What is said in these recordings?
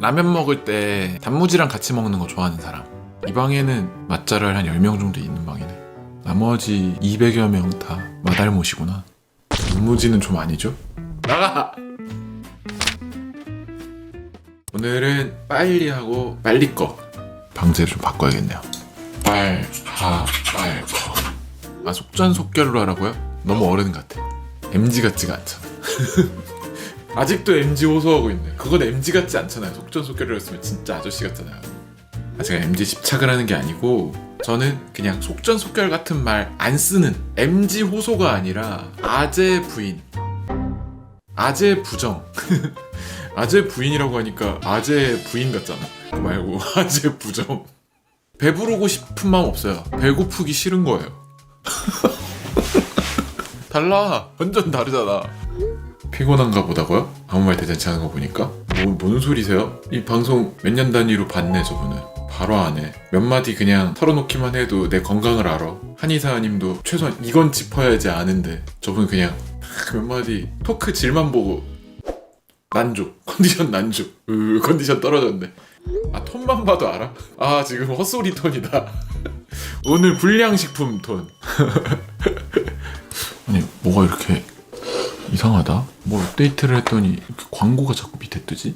라면 먹을 때 단무지랑 같이 먹는 거 좋아하는 사람. 이 방에는 맛잘알 한 10명 정도 있는 방이네. 나머지 200여 명 다 마달못이구나. 단무지는 좀 아니죠? 나가! 오늘은 빨리 하고 빨리 꺼. 방제를 좀 바꿔야겠네요. 빨, 하, 빨, 꺼. 아, 속전속결로 하라고요? 너무 어른 같아. MG 같지가 않잖아. 아직도 MG 호소하고 있네. 그건 MG 같지 않잖아요. 속전속결을 했으면 진짜 아저씨 같잖아요. 아, 제가 MG 집착을 하는 게 아니고 저는 그냥 속전속결 같은 말 안 쓰는 MG 호소가 아니라 아재 부인. 아재 부정. 아재 부인이라고 하니까 아재 부인 같잖아. 그거 말고 아재 부정. 배부르고 싶은 마음 없어요. 배고프기 싫은 거예요. 달라. 완전 다르잖아. 피곤한가 보다고요? 아무 말 대잔치 하는 거 보니까? 뭐, 뭔 소리세요? 이 방송 몇 년 단위로 봤네 저분은 바로 안 해 몇 마디 그냥 털어놓기만 해도 내 건강을 알아 한의사님도 최소한 이건 짚어야지 아는데 저분 그냥 몇 마디 토크 질만 보고 난조 컨디션 난조 으 컨디션 떨어졌네 아 톤만 봐도 알아? 아 지금 헛소리 톤이다 오늘 불량식품 톤 아니 뭐가 이렇게 이상하다. 뭐 업데이트를 했더니 광고가 자꾸 밑에 뜨지?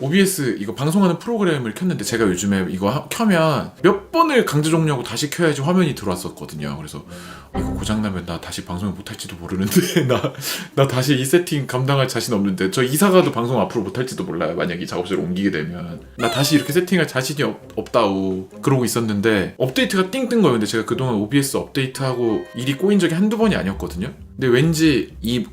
OBS 이거 방송하는 프로그램을 켰는데 제가 요즘에 이거 하- 켜면 몇 번을 강제 종료하고 다시 켜야지 화면이 들어왔었거든요. 그래서 이거 고장나면 나 다시 방송을 못할지도 모르는데 나, 나 다시 이 세팅 감당할 자신 없는데 저 이사가도 방송 앞으로 못할지도 몰라요. 만약 이 작업실을 옮기게 되면 나 다시 이렇게 세팅할 자신이 없, 없다고 그러고 있었는데 업데이트가 띵 뜬 거예요. 근데 제가 그동안 OBS 업데이트하고 일이 꼬인 적이 한두 번이 아니었거든요. 근데 왠지 이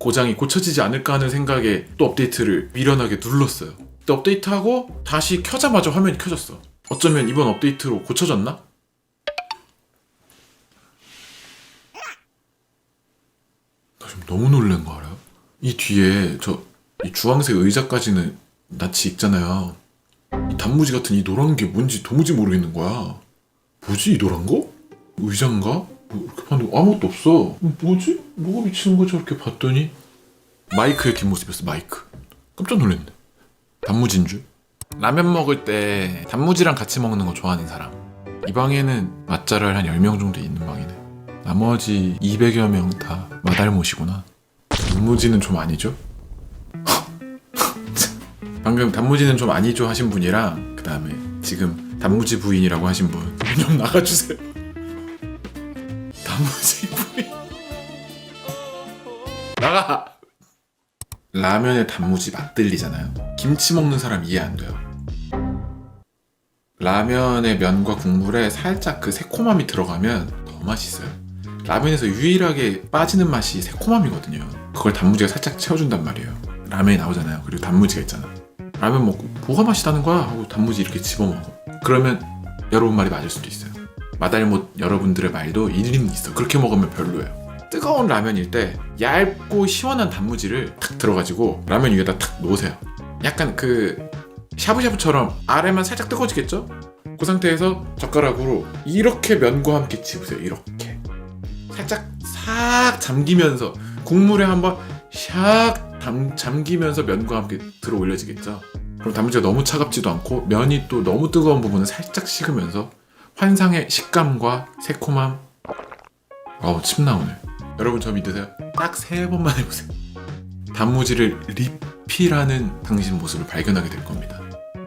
고장이 고쳐지지 않을까 하는 생각에 또 업데이트를 미련하게 눌렀어요. 근데 업데이트하고 다시 켜자마자 화면이 켜졌어. 어쩌면 이번 업데이트로 고쳐졌나? 나 지금 너무 놀란 거 알아요? 이 뒤에 저 이 주황색 의자까지는 낯이 익잖아요. 이 단무지 같은 이 노란 게 뭔지 도무지 모르겠는 거야. 뭐지 이 노란 거? 의자인가? 뭐 이렇게 봤는데 아무것도 없어. 뭐지? 뭐가 미치는 거지? 이렇게 봤더니 마이크의 뒷모습이었어. 마이크. 깜짝 놀랐네. 단무지인 줄. 라면 먹을 때 단무지랑 같이 먹는 거 좋아하는 사람. 이 방에는 맛잘알 한 10명 정도 있는 방이네. 나머지 200여 명 다 마달못이구나. 단무지는 좀 아니죠? 방금 단무지는 좀 아니죠 하신 분이랑 그 다음에 지금 단무지 부인이라고 하신 분 좀 나가주세요. 단무지 부인 나가. 라면에 단무지 맛 들리잖아요. 김치 먹는 사람 이해 안 돼요. 라면의 면과 국물에 살짝 그 새콤함이 들어가면 더 맛있어요. 라면에서 유일하게 빠지는 맛이 새콤함이거든요. 그걸 단무지가 살짝 채워준단 말이에요. 라면이 나오잖아요. 그리고 단무지가 있잖아. 라면 먹고 뭐가 맛있다는 거야? 하고 단무지 이렇게 집어먹어. 그러면 여러분 말이 맞을 수도 있어요. 마달못 여러분들의 말도 일리는 있어. 그렇게 먹으면 별로예요. 뜨거운 라면일 때 얇고 시원한 단무지를 탁 들어가지고 라면 위에다 탁 놓으세요. 약간 그 샤브샤브처럼 아래만 살짝 뜨거워지겠죠? 그 상태에서 젓가락으로 이렇게 면과 함께 집으세요. 이렇게 살짝 싹 잠기면서 국물에 한번 샥 담, 잠기면서 면과 함께 들어 올려지겠죠. 그럼 단무지가 너무 차갑지도 않고 면이 또 너무 뜨거운 부분은 살짝 식으면서 환상의 식감과 새콤함. 어우 침 나오네. 여러분 저 믿으세요? 딱 세 번만 해보세요. 단무지를 리필하는 당신 모습을 발견하게 될 겁니다.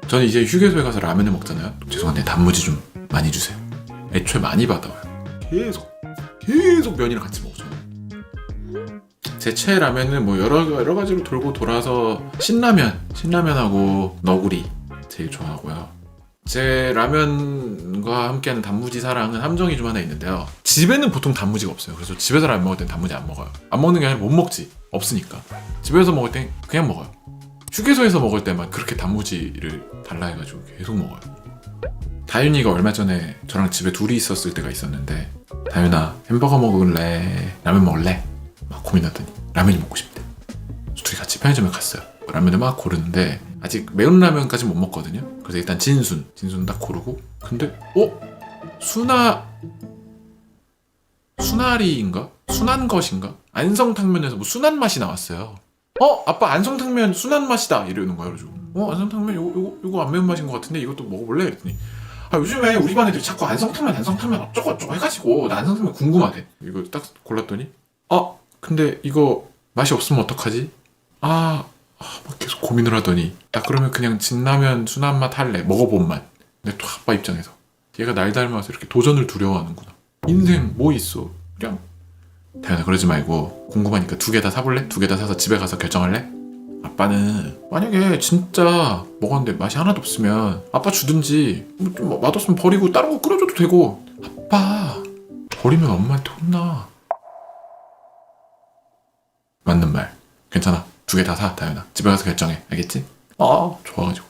저는 이제 휴게소에 가서 라면을 먹잖아요. 죄송한데 단무지 좀 많이 주세요. 애초에 많이 받아와요. 계속 계속 면이랑 같이 저는. 제 최애 라면은 뭐 여러 여러 가지로 돌고 돌아서 신라면, 신라면하고 너구리 제일 좋아하고요. 제 라면과 함께하는 단무지 사랑은 함정이 좀 하나 있는데요. 집에는 보통 단무지가 없어요. 그래서 집에서 라면 먹을 땐 단무지 안 먹어요. 안 먹는 게 아니라 못 먹지. 없으니까. 집에서 먹을 땐 그냥 먹어요. 휴게소에서 먹을 때만 그렇게 단무지를 달라 해가지고 계속 먹어요. 다윤이가 얼마 전에 저랑 집에 둘이 있었을 때가 있었는데 다윤아 햄버거 먹을래? 라면 먹을래? 막 고민하더니 라면이 먹고 싶대. 그래서 둘이 같이 편의점에 갔어요. 라면을 막 고르는데 아직 매운 라면까지 못 먹거든요. 그래서 일단 진순, 진순 딱 고르고 근데 어? 순아 순아리인가? 순한 것인가? 안성탕면에서 뭐 순한 맛이 나왔어요. 어? 아빠 안성탕면 순한 맛이다 이러는 거예요. 그래가지고 어 안성탕면 요거 요거 요거 안 매운 맛인 것 같은데 이것도 먹어볼래? 그랬더니 아 요즘에 우리 반 애들이 자꾸 안성탕면 안성탕면 어쩌고 어쩌고 해가지고 나 안성탕면 궁금하대 이거 딱 골랐더니 아 근데 이거 맛이 없으면 어떡하지? 아, 아, 막 계속 고민을 하더니 나 그러면 그냥 진라면 순한 맛 할래. 먹어본 맛. 근데 또 아빠 입장에서 얘가 날 닮아서 이렇게 도전을 두려워하는구나. 인생 뭐 있어? 그냥 다현아 그러지 말고 궁금하니까 두 개 다 사볼래? 두 개 다 사서 집에 가서 결정할래? 아빠는 만약에 진짜 먹었는데 맛이 하나도 없으면 아빠 주든지 뭐좀 맛없으면 버리고 다른 거 끓여줘도 되고. 아빠 버리면 엄마한테 혼나. 맞는 말. 괜찮아 두 개 다 사 다현아 집에 가서 결정해 알겠지? 아 좋아가지고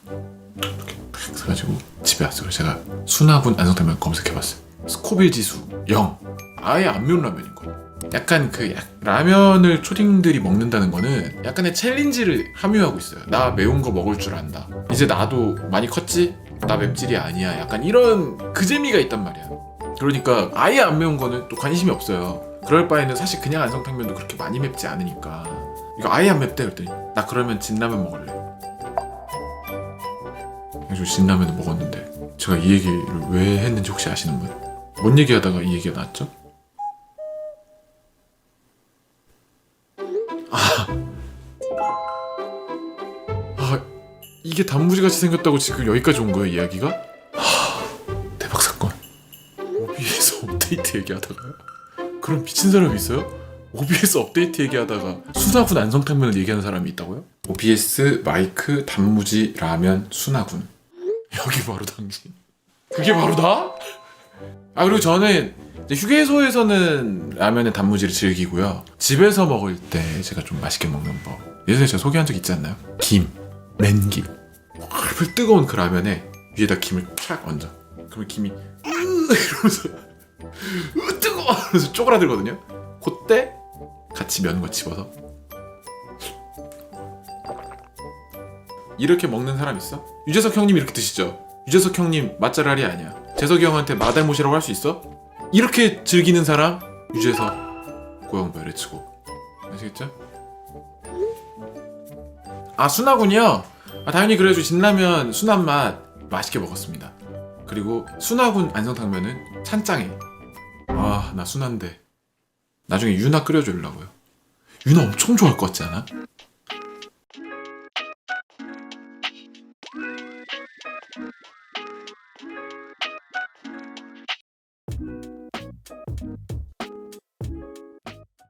이렇게 탁 사가지고 집에 왔어요 제가 순화군 안성탕면 검색해봤어요 스코빌 지수 0 아예 안 매운 라면인 거야 약간 그 약- 라면을 초딩들이 먹는다는 거는 약간의 챌린지를 함유하고 있어요. 나 매운 거 먹을 줄 안다. 이제 나도 많이 컸지? 나 맵찔이 아니야. 약간 이런 그 재미가 있단 말이야. 그러니까 아예 안 매운 거는 또 관심이 없어요. 그럴 바에는 사실 그냥 안성탕면도 그렇게 많이 맵지 않으니까 이거 아예 안 맵대 그랬더니 나 그러면 진라면 먹을래. 그래서 진라면을 먹었는데 제가 이 얘기를 왜 했는지 혹시 아시는 분? 뭔 얘기하다가 이 얘기가 나왔죠? 아 이게 단무지 같이 생겼다고 지금 여기까지 온 거예요 이야기가? 하, 대박 사건. OBS 업데이트 얘기하다가요? 그런 미친 사람이 있어요? OBS 업데이트 얘기하다가 수나군 안성탕면을 얘기하는 사람이 있다고요? OBS 마이크 단무지 라면 수나군 여기 바로 당신. 그게 바로 나? 아 그리고 저는 휴게소에서는 라면의 단무지를 즐기고요. 집에서 먹을 때 제가 좀 맛있게 먹는 법. 예전에 제가 소개한 적 있지 않나요? 김, 맨김. 얼굴 뜨거운 그 라면에 위에다 김을 촥 얹어. 그러면 김이 으 이러면서 으 뜨거워 하면서 쪼그라들거든요. 그때 같이 면과 집어서 이렇게 먹는 사람 있어? 유재석 형님 이렇게 드시죠? 유재석 형님 맛잘알이 아니야. 재석이 형한테 마달못이라고 할 수 있어? 이렇게 즐기는 사람 유재석 고영배를 치고 아시겠죠? 아 순하군요. 아, 당연히 그래가지고 진라면 순한 맛 맛있게 먹었습니다. 그리고 순하군 안성탕면은 찬장에 아나 순한데 나중에 유나 끓여주려고요. 유나 엄청 좋아할 것 같지 않아?